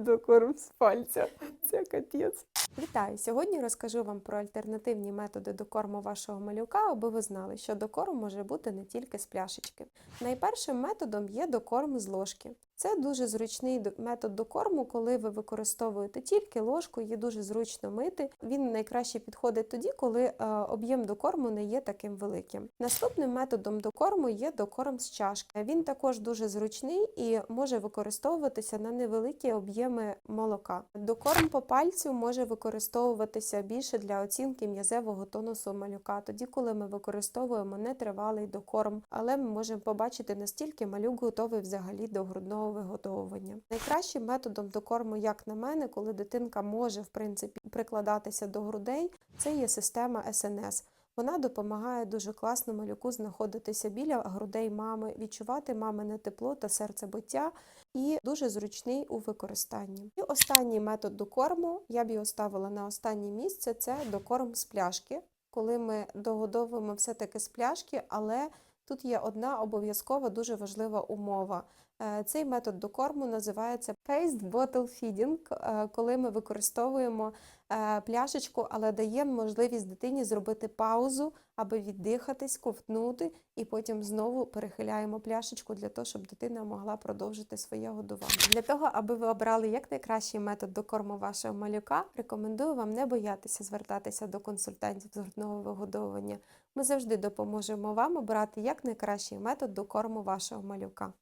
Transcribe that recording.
Докорм з пальця. Це капець. Вітаю! Сьогодні розкажу вам про альтернативні методи докорму вашого малюка, аби ви знали, що докорм може бути не тільки з пляшечки. Найпершим методом є докорм з ложки. Це дуже зручний до- метод докорму, коли ви використовуєте тільки ложку, її дуже зручно мити. Він найкраще підходить тоді, коли е, об'єм докорму не є таким великим. Наступним методом докорму є докорм з чашки. Він також дуже зручний і може використовуватися на невеликі об'єми молока. Докорм по пальцю може використовуватися більше для оцінки м'язевого тонусу малюка, тоді, коли ми використовуємо нетривалий докорм, але ми можемо побачити настільки малюк готовий взагалі до грудного вигодовування. Найкращим методом докорму, як на мене, коли дитинка може в принципі прикладатися до грудей, це є система СНС. Вона допомагає дуже класно малюку знаходитися біля грудей мами, відчувати мамине тепло та серцебиття і дуже зручний у використанні. І останній метод докорму, я б його ставила на останнє місце, це докорм з пляшки, коли ми догодовуємо все-таки з пляшки, але тут є одна обов'язкова дуже важлива умова. Е, Цей метод докорму називається Paced Bottle Feeding, е, коли ми використовуємо е, пляшечку, але даємо можливість дитині зробити паузу, аби віддихатись, ковтнути, і потім знову перехиляємо пляшечку для того, щоб дитина могла продовжити своє годування. Для того, аби ви обрали якнайкращий метод докорму вашого малюка, рекомендую вам не боятися звертатися до консультантів з грудного вигодовування. Ми завжди допоможемо вам обрати якнайкращий метод докорму вашого малюка.